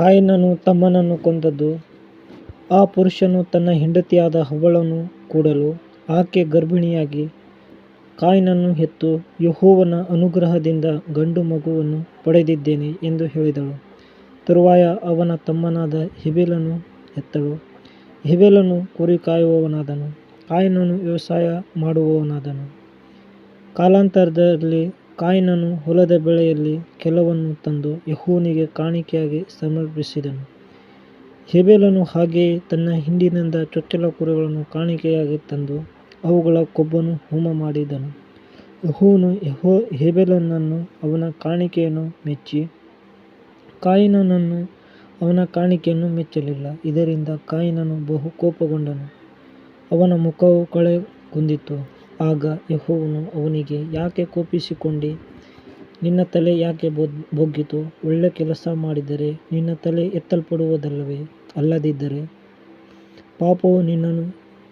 ಕಾಯಿನನು ತಮ್ಮನನ್ನು ಕೊಂದದ್ದು ಆ ಪುರುಷನು ತನ್ನ ಹೆಂಡತಿಯಾದ ಹವಳನ್ನು ಕೂಡಲು ಆಕೆ ಗರ್ಭಿಣಿಯಾಗಿ ಕಾಯಿನನ್ನು ಹೆತ್ತು ಯೆಹೋವನ ಅನುಗ್ರಹದಿಂದ ಗಂಡು ಮಗುವನ್ನು ಪಡೆದಿದ್ದೇನೆ ಎಂದು ಹೇಳಿದಳು. ತರುವಾಯ ಅವನ ತಮ್ಮನಾದ ಹೆಬೆಲನು ಹೆತ್ತಳು. ಹೆಬೆಲನು ಕುರಿ ಕಾಯುವವನಾದನು, ಕಾಯಿನನು ವ್ಯವಸಾಯ ಮಾಡುವವನಾದನು. ಕಾಲಾನಂತರದಲ್ಲಿ ಕಾಯಿನನು ಹೊಲದ ಬೆಳೆಯಲ್ಲಿ ಕೆಲವನ್ನು ತಂದು ಯೆಹೋವನಿಗೆ ಕಾಣಿಕೆಯಾಗಿ ಸಮರ್ಪಿಸಿದನು. ಹೆಬೆಲನು ಹಾಗೆಯೇ ತನ್ನ ಹಿಂಡಿನಿಂದ ಚೊಚ್ಚಲ ಕುರಿಗಳನ್ನು ಕಾಣಿಕೆಯಾಗಿ ತಂದು ಅವುಗಳ ಕೊಬ್ಬನ್ನು ಹೋಮ ಮಾಡಿದನು ಯೆಹೋವನು ಹೆಬೆಲನನ್ನು ಅವನ ಕಾಣಿಕೆಯನ್ನು ಮೆಚ್ಚಿ, ಕಾಯಿನನನ್ನು ಅವನ ಕಾಣಿಕೆಯನ್ನು ಮೆಚ್ಚಲಿಲ್ಲ. ಇದರಿಂದ ಕಾಯಿನನು ಬಹು ಕೋಪಗೊಂಡನು, ಅವನ ಮುಖವು ಕಳೆಗುಂದಿತು. ಆಗ ಯಹೋವನು ಅವನಿಗೆ, ಯಾಕೆ ಕೋಪಿಸಿಕೊಂಡಿ ನಿನ್ನ ತಲೆ ಯಾಕೆ ಬೊಗ್ಗಿತು, ಒಳ್ಳೆ ಕೆಲಸ ಮಾಡಿದರೆ ನಿನ್ನ ತಲೆ ಎತ್ತಲ್ಪಡುವುದಲ್ಲವೇ, ಅಲ್ಲದಿದ್ದರೆ ಪಾಪವು ನಿನ್ನನ್ನು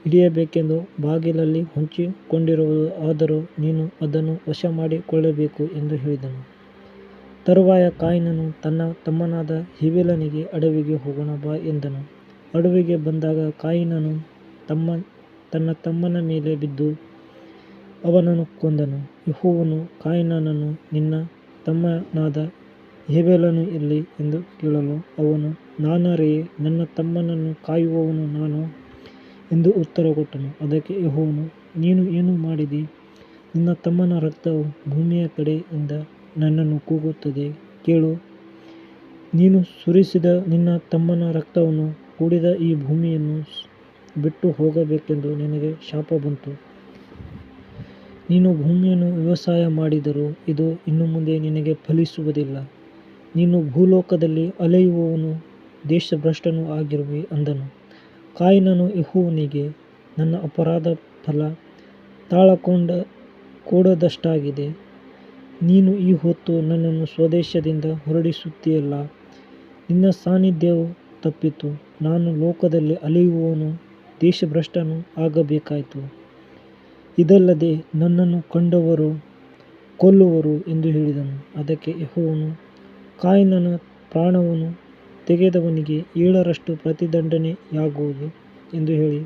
ಹಿಡಿಯಬೇಕೆಂದು ಬಾಗಿಲಲ್ಲಿ ಹೊಂಚಿಕೊಂಡಿರುವುದು, ಆದರೂ ನೀನು ಅದನ್ನು ವಶಮಾಡಿಕೊಳ್ಳಬೇಕು ಎಂದು ಹೇಳಿದನು. ತರುವಾಯ ಕಾಯಿನನು ತನ್ನ ತಮ್ಮನಾದ ಹಿವಿಲನಿಗೆ ಅಡವಿಗೆ ಹೋಗೋಣ ಬಾ ಎಂದನು. ಅಡವಿಗೆ ಬಂದಾಗ ಕಾಯಿನನು ತನ್ನ ತಮ್ಮನ ಮೇಲೆ ಬಿದ್ದು ಅವನನ್ನು ಕೊಂದನು. ಯೆಹೋವನು ಕಾಯಿನನನ್ನು, ನಿನ್ನ ತಮ್ಮನಾದ ಹೇಬೆಲನು ಎಲ್ಲಿ ಎಂದು ಕೇಳಲು ಅವನು, ನಾನರೆಯೇ ನನ್ನ ತಮ್ಮನನ್ನು ಕಾಯುವವನು ನಾನು ಎಂದು ಉತ್ತರ ಕೊಟ್ಟನು ಅದಕ್ಕೆ ಯೆಹೋವನು, ನೀನು ಏನು ಮಾಡಿದಿ, ನಿನ್ನ ತಮ್ಮನ ರಕ್ತವು ಭೂಮಿಯ ಕಡೆಯಿಂದ ನನ್ನನ್ನು ಕೂಗುತ್ತದೆ, ಕೇಳು, ನೀನು ಸುರಿಸಿದ ನಿನ್ನ ತಮ್ಮನ ರಕ್ತವನ್ನು ಕೂಡಿದ ಈ ಭೂಮಿಯನ್ನು ಬಿಟ್ಟುಹೋಗಬೇಕೆಂದು ನಿನಗೆ ಶಾಪ ಬಂತು. ನೀನು ಭೂಮಿಯನ್ನು ವ್ಯವಸಾಯ ಮಾಡಿದರೂ ಇದು ಇನ್ನು ಮುಂದೆ ನಿನಗೆ ಫಲಿಸುವುದಿಲ್ಲ. ನೀನು ಭೂಲೋಕದಲ್ಲಿ ಅಲೆಯುವವನು ದೇಶಭ್ರಷ್ಟನು ಆಗಿರುವೆ ಅಂದನು. ಕಾಯಿನನು ಯೆಹೋವನಿಗೆ, ನನ್ನ ಅಪರಾಧ ಫಲ ತಾಳಕೊಂಡ ಕೂಡದಷ್ಟಾಗಿದೆ ನೀನು ಈ ಹೊತ್ತು ನನ್ನನ್ನು ಸ್ವದೇಶದಿಂದ ಹೊರಡಿಸುತ್ತೀಯಲ್ಲ ನಿನ್ನ ಸಾನ್ನಿಧ್ಯವು ತಪ್ಪಿತು, ನಾನು ಲೋಕದಲ್ಲಿ ಅಲೆಯುವವನು ದೇಶಭ್ರಷ್ಟನು ಆಗಬೇಕಾಯಿತು. ಇದಲ್ಲದೆ ನನ್ನನ್ನು ಕಂಡವರು ಕೊಲ್ಲುವರು ಎಂದು ಹೇಳಿದನು. ಅದಕ್ಕೆ ಯೆಹೋವನು, ಕಾಯಿನನ ಪ್ರಾಣವನ್ನು ತೆಗೆದವನಿಗೆ ಏಳರಷ್ಟು ಪ್ರತಿದಂಡನೆಯಾಗುವುದು ಎಂದು ಹೇಳಿ,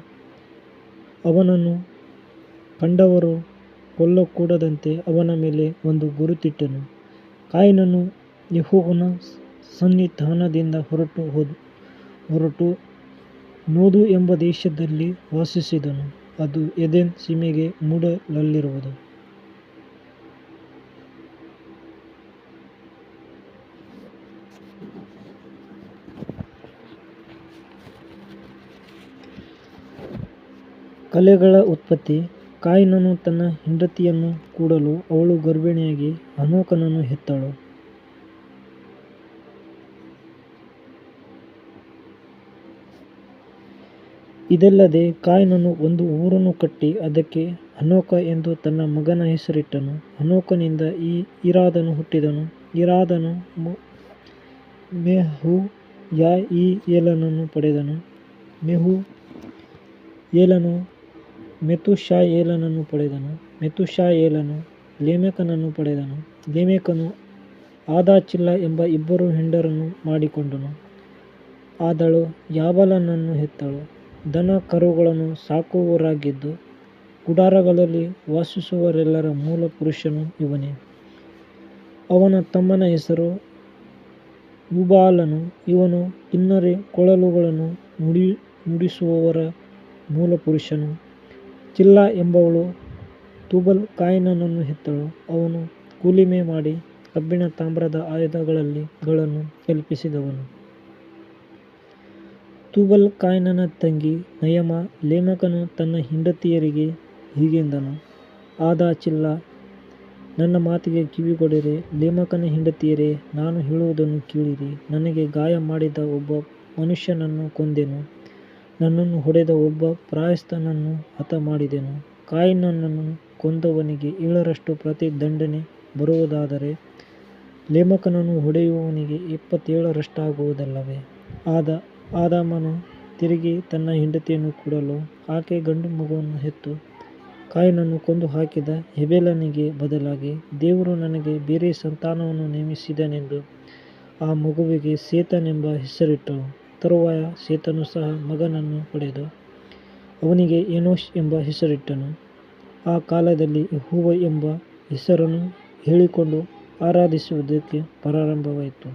ಅವನನ್ನು ಕಂಡವರು ಕೊಲ್ಲಕೂಡದಂತೆ ಅವನ ಮೇಲೆ ಒಂದು ಗುರುತಿಟ್ಟನು. ಕಾಯಿನನು ಯೆಹೋವನ ಸನ್ನಿಧಾನದಿಂದ ಹೊರಟು ನೋದು ಎಂಬ ದೇಶದಲ್ಲಿ ವಾಸಿಸಿದನು, ಅದು ಎದೆನ್ ಸೀಮೆಗೆ ಮೂಡಲಲ್ಲಿರುವುದು. ಕಲೆಗಳ ಉತ್ಪತ್ತಿ ಕಾಯಿನನು ತನ್ನ ಹೆಂಡತಿಯನ್ನು ಕೂಡಲು ಅವಳು ಗರ್ಭಿಣಿಯಾಗಿ ಹನೋಕನನ್ನು ಹೆತ್ತಳು. ಇದಲ್ಲದೆ ಕಾಯಿನನು ಒಂದು ಊರನ್ನು ಕಟ್ಟಿ ಅದಕ್ಕೆ ಹನೋಕ ಎಂದು ತನ್ನ ಮಗನ ಹೆಸರಿಟ್ಟನು. ಹನೋಕನಿಂದ ಇರಾದನು ಹುಟ್ಟಿದನು. ಇರಾದನು ಮೆಹು ಯೈ ಏಲನನ್ನು ಪಡೆದನು. ಮೆಹು ಏಲನು ಮೆತುಷಾ ಏಲನನ್ನು ಪಡೆದನು. ಮೆತುಷಾ ಏಲನು ಲೇಮೇಕನನ್ನು ಪಡೆದನು. ಲೇಮೇಕನು ಆದಾ ಚಿಲ್ಲಾ ಎಂಬ ಇಬ್ಬರು ಹೆಂಡರನ್ನು ಮಾಡಿಕೊಂಡನು. ಆದಳು ಯಾಬಾಲನನ್ನು ಹೆತ್ತಳು. ದನ ಕರುಗಳನ್ನು ಸಾಕುವವರಾಗಿದ್ದು, ಗುಡಾರಗಳಲ್ಲಿ ವಾಸಿಸುವವರೆಲ್ಲರ ಮೂಲ ಪುರುಷನು ಇವನೇ. ಅವನ ತಮ್ಮನ ಹೆಸರು ಉಬಾಲನು ಇವನು ಕಿನ್ನರಿ ಕೊಳಲುಗಳನ್ನು ನುಡಿಸುವವರ ಮೂಲ ಪುರುಷನು. ಚಿಲ್ಲಾ ಎಂಬವಳು ತುಬಲ್ ಕಾಯಿನನನ್ನು ಹೆತ್ತಳು. ಅವನು ಕೂಲಿಮೆ ಮಾಡಿ ಕಬ್ಬಿಣ ತಾಮ್ರದ ಆಯುಧಗಳನ್ನು ಕಲ್ಪಿಸಿದವನು. ತೂಬಲ್ ಕಾಯಿನನ ತಂಗಿ ನಯಮ ಲೇಮಕನು ತನ್ನ ಹೆಂಡತಿಯರಿಗೆ ಹೀಗೆಂದನು, ಆದಾ ಚಿಲ್ಲಾ, ನನ್ನ ಮಾತಿಗೆ ಕಿವಿಗೊಡಿರಿ. ಲೇಮಕನ ಹೆಂಡತಿಯರೇ, ನಾನು ಹೇಳುವುದನ್ನು ಕೇಳಿರಿ. ನನಗೆ ಗಾಯ ಮಾಡಿದ ಒಬ್ಬ ಮನುಷ್ಯನನ್ನು ಕೊಂದೆನು, ನನ್ನನ್ನು ಹೊಡೆದ ಒಬ್ಬ ಪ್ರಾಯಸ್ಥನನ್ನು ಹತಮಾಡಿದೆನು. ಕಾಯಿನನನ್ನು ಕೊಂದವನಿಗೆ ಏಳರಷ್ಟು ಪ್ರತಿದಂಡನೆ ಬರುವುದಾದರೆ, ಲೇಮಕನನ್ನು ಹೊಡೆಯುವವನಿಗೆ ಇಪ್ಪತ್ತೇಳರಷ್ಟಾಗುವುದಲ್ಲವೇ ಇಪ್ಪತ್ತೇಳರಷ್ಟಾಗುವುದಿಲ್ಲವೇ. ಆದಾಮನು ತಿರುಗಿ ತನ್ನ ಹೆಂಡತಿಯನ್ನು ಕೂಡಲು ಆಕೆ ಗಂಡು ಮಗುವನ್ನು ಹೆತ್ತು. ಕೊಂದು ಹಾಕಿದ ಹೆಬೆಲನಿಗೆ ಬದಲಾಗಿ, ದೇವರು ನನಗೆ ಬೇರೆ ಸಂತಾನವನ್ನು ನೇಮಿಸಿದನೆಂದು ಆ ಮಗುವಿಗೆ ಸೇತನೆಂಬ ಎಂಬ ಹೆಸರಿಟ್ಟಳು. ತರುವಾಯ ಸೇತನು ಸಹ ಮಗನನ್ನು ಪಡೆದು ಅವನಿಗೆ ಎನೋಷ್ ಎಂಬ ಹೆಸರಿಟ್ಟನು. ಆ ಕಾಲದಲ್ಲಿ ಹೂವ ಎಂಬ ಹೆಸರನ್ನು ಹೇಳಿಕೊಂಡು ಆರಾಧಿಸುವುದಕ್ಕೆ ಪ್ರಾರಂಭವಾಯಿತು.